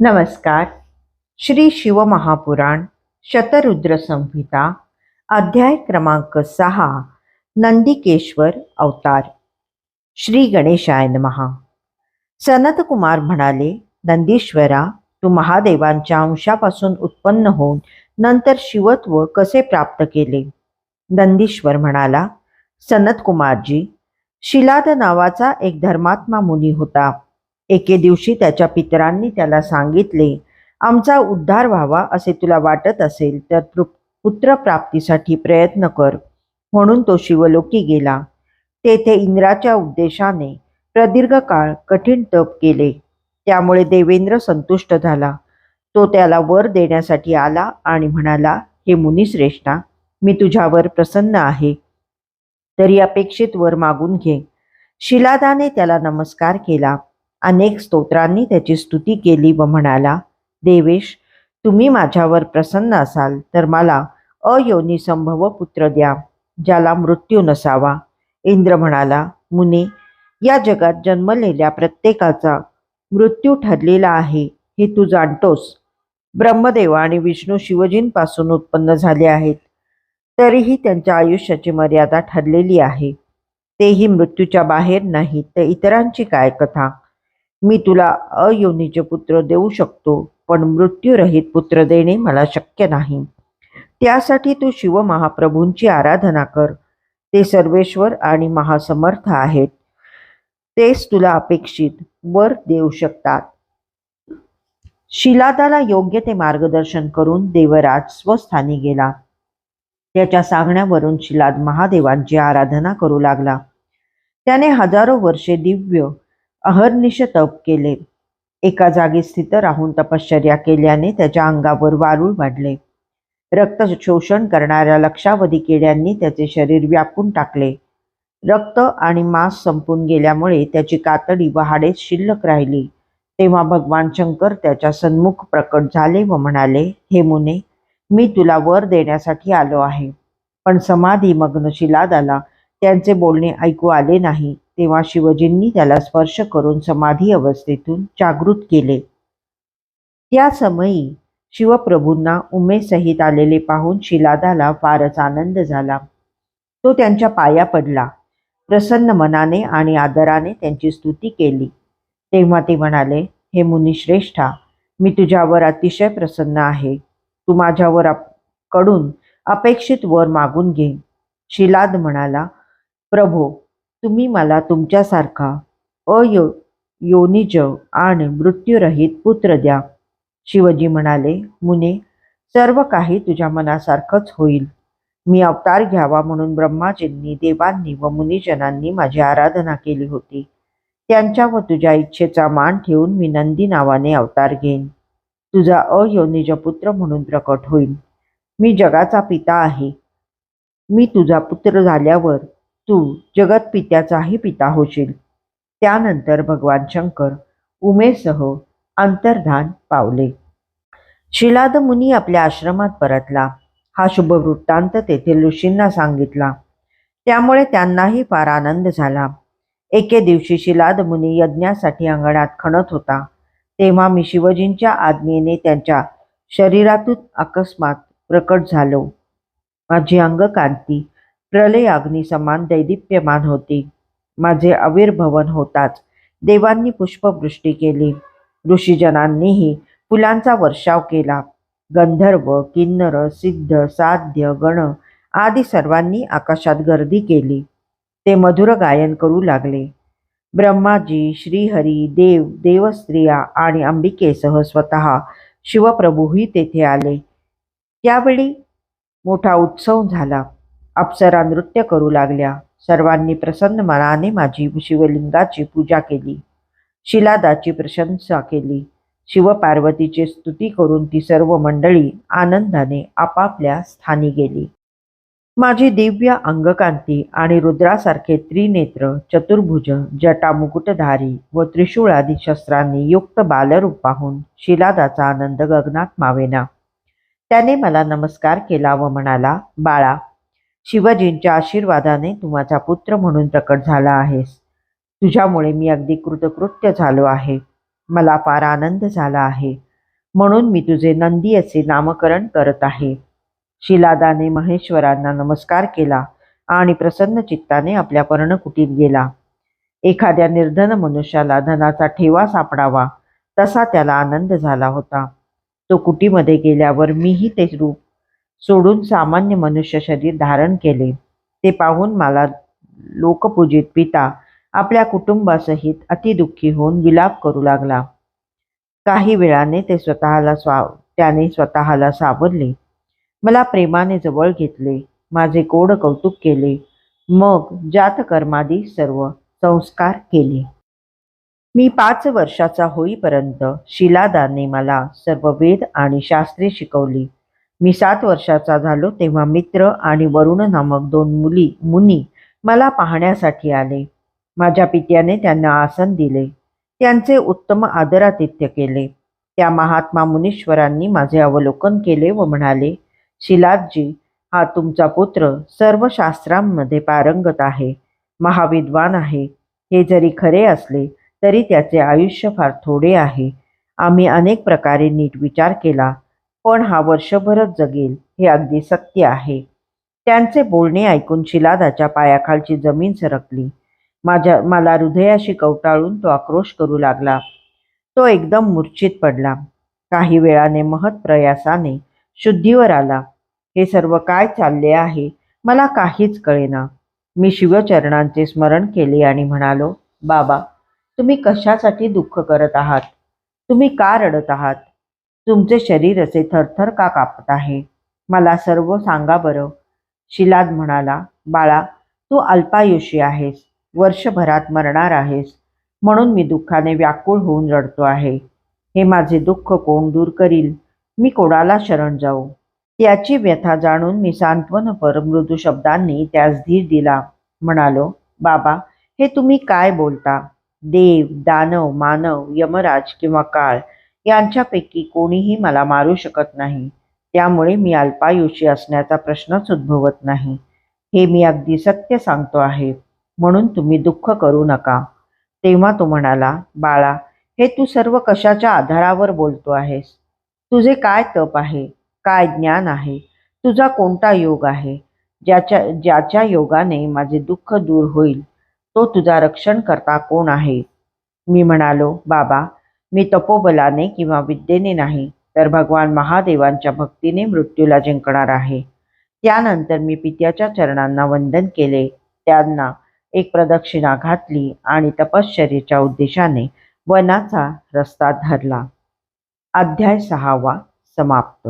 नमस्कार. श्री शिवमहापुराण शतरुद्र संहिता अध्याय क्रमांक सहा नंदिकेश्वर अवतार. श्री गणेशाय महा सनत कुमार म्हणाले नंदीश्वरा तू महादेवांच्या अंशापासून उत्पन्न होऊन नंतर शिवत्व कसे प्राप्त केले? नंदीश्वर म्हणाला सनत कुमारजी शिलाद नावाचा एक धर्मात्मा मुनी होता. एके दिवशी त्याच्या पितरांनी त्याला सांगितले आमचा उद्धार व्हावा असे तुला वाटत असेल तर पु- पुत्रप्राप्तीसाठी प्रयत्न कर. म्हणून तो शिवलोकी गेला. तेथे इंद्राच्या उद्देशाने प्रदीर्घ काळ कठीण तप केले. त्यामुळे देवेंद्र संतुष्ट झाला. तो त्याला वर देण्यासाठी आला आणि म्हणाला हे मुनिश्रेष्ठा मी तुझ्यावर प्रसन्न आहे. तरी अपेक्षित वर मागून घे. शिलादाने त्याला नमस्कार केला. अनेक स्तोत्रांनी त्याची स्तुती केली व म्हणाला देवेश तुम्ही माझ्यावर प्रसन्न असाल तर मला अयोनी संभव पुत्र द्या ज्याला मृत्यू नसावा. इंद्र म्हणाला मुने या जगात जन्मलेल्या प्रत्येकाचा मृत्यू ठरलेला आहे हे तू जाणतोस. ब्रह्मदेव आणि विष्णू शिवजींपासून उत्पन्न झाले आहेत तरीही त्यांच्या आयुष्याची मर्यादा ठरलेली आहे. तेही मृत्यूच्या बाहेर नाहीत तर इतरांची काय कथा? मी तुला अयोनीचे पुत्र देऊ शकतो पण मृत्यूरहित पुत्र देणे मला शक्य नाही. त्यासाठी तू शिव महाप्रभूंची आराधना कर. ते सर्वेश्वर आणि महासमर्थ आहेत. तेच तुला अपेक्षित वर देऊ शकतात. शिलादाला योग्य ते मार्गदर्शन करून देवराज स्वस्थानी गेला. त्याच्या सांगण्यावरून शिलाद महादेवांची आराधना करू लागला. त्याने हजारो वर्षे दिव्य अहर्निश तप केले. एका जागी स्थित राहून तपश्चर्या केल्याने त्याच्या अंगावर वारूळ वाढले. रक्त शोषण करणाऱ्या लक्षावधी किड्यांनी त्याचे शरीर व्यापून टाकले. रक्त आणि मांस संपून गेल्यामुळे त्याची कातडी व हाडे शिल्लक राहिली. तेव्हा भगवान शंकर त्याच्या सन्मुख प्रकट झाले व म्हणाले हे मुने मी तुला वर देण्यासाठी आलो आहे. पण समाधी मग्न शिलादाला त्यांचे बोलणे ऐकू आले नाही तेव्हा शिवजींनी त्याला स्पर्श करून समाधी अवस्थेतून जागृत केले. त्या समयी शिवप्रभूंना उमेसहित आलेले पाहून शिलादाला फारच आनंद झाला. तो त्यांच्या पाया पडला. प्रसन्न मनाने आणि आदराने त्यांची स्तुती केली. तेव्हा ते म्हणाले हे मुनिश्रेष्ठा मी तुझ्यावर अतिशय प्रसन्न आहे. तू माझ्यावर अप- कडून अपेक्षित वर मागून घे. शिलाद म्हणाला प्रभो तुम्ही मला तुमच्यासारखा अयो योनिज आणि मृत्यूरहित पुत्र द्या. शिवजी म्हणाले मुने सर्व काही तुझ्या मनासारखंच होईल. मी अवतार घ्यावा म्हणून ब्रह्माजींनी देवांनी व मुनिजनांनी माझी आराधना केली होती. त्यांच्या व तुझ्या इच्छेचा मान ठेवून मी नंदी नावाने अवतार घेईन. तुझा अयोनिज पुत्र म्हणून प्रकट होईल मी जगाचा पिता आहे. मी तुझा पुत्र झाल्यावर तू जगतपित्याचाही पिता होशील. त्यानंतर भगवान शंकर उमेसह अंतर्धान पावले. शिलाद मुनी आपल्या आश्रमात परतला. हा शुभ वृत्तांत तेथील ऋषींना सांगितला. त्यामुळे त्यांनाही फार आनंद झाला. एके दिवशी शिलाद मुनी यज्ञासाठी अंगणात खणत होता. तेव्हा मी शिवजींच्या आज्ञेने त्यांच्या शरीरातून अकस्मात प्रकट झालो. माझी अंगकांती प्रलयाग्नी समान दैदिप्यमान होती. माझे आविर्भवन होताच. देवांनी पुष्पवृष्टी केली. ऋषीजनांनीही फुलांचा वर्षाव केला. गंधर्व किन्नर सिद्ध साध्य गण आदी सर्वांनी आकाशात गर्दी केली. ते मधुर गायन करू लागले. ब्रह्माजी श्रीहरी देव देवस्त्रिया आणि अंबिकेसह स्वतः शिवप्रभूही तेथे आले. त्यावेळी मोठा उत्सव झाला. अप्सरा नृत्य करू लागल्या. सर्वांनी प्रसन्न मनाने माझी शिवलिंगाची पूजा केली. शिलादाची प्रशंसा केली. शिवपार्वतीची स्तुती करून ती सर्व मंडळी आनंदाने आपापल्या स्थानी गेली. माझी दिव्य अंगकांती आणि रुद्रासारखे त्रिनेत्र चतुर्भुज जटा मुकुटधारी व त्रिशूळादी शस्त्रांनी युक्त बालरूप पाहून शिलादाचा आनंद गगनात मावेना. त्याने मला नमस्कार केला व म्हणाला बाळा शिवजींच्या आशीर्वादाने तू माझा पुत्र म्हणून प्रकट झाला आहेस. तुझ्यामुळे मी अगदी कृतकृत्य झालो आहे. मला फार आनंद झाला आहे. म्हणून मी तुझे नंदी असे नामकरण करत आहे. शिलादाने महेश्वरांना नमस्कार केला आणि प्रसन्न चित्ताने आपल्या पर्णकुटीत गेला. एखाद्या निर्धन मनुष्याला धनाचा ठेवा सापडावा तसा त्याला आनंद झाला होता. तो कुटीमध्ये गेल्यावर मीही ते रूप सोडून सामान्य मनुष्य शरीर धारण केले. ते पाहून मला लोकपूजित पिता आपल्या कुटुंबासहित अतिदुःखी होऊन विलाप करू लागला. काही वेळाने ते स्वतःला स्वा त्याने स्वतःला सावरले. मला प्रेमाने जवळ घेतले. माझे गोड कौतुक केले. मग जातकर्मादी सर्व संस्कार केले. मी पाच वर्षाचा होईपर्यंत शिलादाने मला सर्व वेद आणि शास्त्रे शिकवली. मी सात वर्षाचा झालो तेव्हा मित्र आणि वरुण नामक दोन मुली मुनी मला पाहण्यासाठी आले. माझ्या पित्याने त्यांना आसन दिले. त्यांचे उत्तम आदरातिथ्य केले. त्या महात्मा मुनीश्वरांनी माझे अवलोकन केले व म्हणाले शिलादजी हा तुमचा पुत्र सर्व शास्त्रांमध्ये पारंगत आहे महाविद्वान आहे. हे जरी खरे असले तरी त्याचे आयुष्य फार थोडे आहे. आम्ही अनेक प्रकारे नीट विचार केला. पण हा वर्षभरच जगेल हे अगदी सत्य आहे. त्यांचे बोलणे ऐकून शिलादाच्या पायाखालची जमीन सरकली. माझ्या मला हृदयाशी कवटाळून तो आक्रोश करू लागला. तो एकदम मूर्छित पडला. काही वेळाने महत् प्रयासाने शुद्धीवर आला. हे सर्व काय चालले आहे? मला काहीच कळेना. मी शिवचरणांचे स्मरण केले आणि म्हणालो बाबा तुम्ही कशासाठी दुःख करत आहात? तुम्ही का रडत आहात? तुमचे शरीर असे थरथर का कापत आहे? मला सर्व सांगा बरं. शिलाद म्हणाला बाळा तू अल्पायुषी आहेस वर्षभरात मरणार आहेस. म्हणून मी दुःखाने व्याकुळ होऊन रडतो आहे. हे माझे दुःख कोण दूर करील? मी कोणाला शरण जाऊ? त्याची व्यथा जाणून मी सांत्वनपर मृदू शब्दांनी त्यास धीर दिला. म्हणालो बाबा हे तुम्ही काय बोलता? देव दानव मानव यमराज किंवा काळ यांच्यापैकी कोणीही मला मारू शकत नाही. त्यामुळे मी अल्पायुषी असण्याचा प्रश्नच उद्भवत नाही. हे मी अगदी सत्य सांगतो आहे. म्हणून तुम्ही दुःख करू नका. तेव्हा तो म्हणाला बाळा हे तू सर्व कशाच्या आधारावर बोलतो आहेस? तुझे काय तप आहे? काय ज्ञान आहे? तुझा कोणता योग आहे? ज्याच्या ज्याच्या योगाने माझे दुःख दूर होईल? तो तुझा रक्षण करता कोण आहे? मी म्हणालो बाबा मी तपोबलाने किंवा विद्येने नाही तर भगवान महादेवांच्या भक्तीने मृत्यूला जिंकणार आहे. त्यानंतर मी पित्याच्या चरणांना वंदन केले. त्यांना एक प्रदक्षिणा घातली आणि तपश्चर्येच्या उद्देशाने वनाचा रस्ता धरला. अध्याय सहावा समाप्त.